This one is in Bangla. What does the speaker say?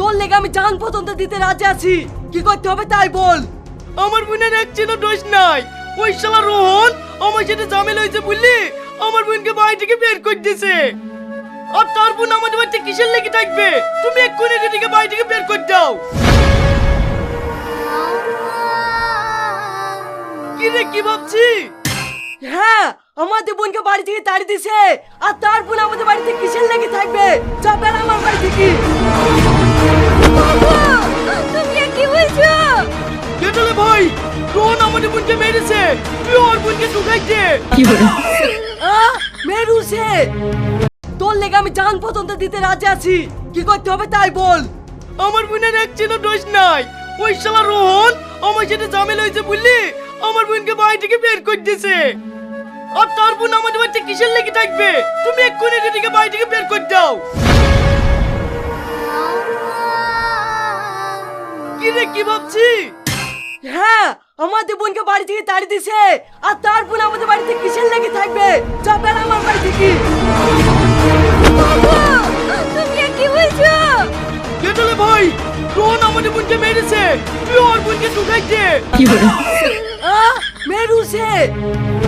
তোর লেগে আমি জান পর্যন্ত দিতে রাজি আছি। কি করতে হবে তাই বল। আমার বোনের এক দোষ নাই। ওই শালা রোহন আমার সাথে ঝামেলা হয়েছে বুঝলি? আমার বোনকে বাড়ি থেকে বের করে দিয়েছে আর তার বোন আমাদের বাড়িতে কিসের লেগে থাকবে? তুমি এক্ষুনি দিদিকে বাড়ি থেকে বের করে দাও। কি রে কি ভাবছি হ্যাঁ আমাদের বোনকে বাড়ি থেকে তাড়ি দিছে। আর তার বোন আমাদের বাড়িতে কিসের লেগে থাকবে? যা বেড়া ভাই রোহন আমাদের বোনকে মেরেছে। তুই ওর বোনকে ঢুকাই দে আহ, মেরুছে। তোর লেগে আমি জান পর্যন্ত দিতে রাজি আছি। কি করতে হবে তাই বল। আমার বোনের এক চিনো দোষ নাই। ওই শালা রোহন আমার সাথে ঝামেলা হয়েছে বুঝলি? আমার বোনকে বাড়ি থেকে বের করে দিয়েছে আর তার বোন আমাদের বাড়িতে কিসের লেগে থাকবে? তুমি এক্ষুনি দিদিকে বাড়ি থেকে বের করে দাও। কি রে কি ভাবছি হ্যাঁ আমাদের বোনকে বাড়ি থেকে তাড়ি দিছে আর তার বোন আমাদের বাড়িতে কিসের লেগে থাকবে? চাপের আমার বাড়ি থেকে। তুমি কি বলছো? গেটলে ভাই? রোহন আমাদের বোনকে মেরেছে। তুই ওর বোনকে ঢুকাইছে। কি আহ, মেরুছে।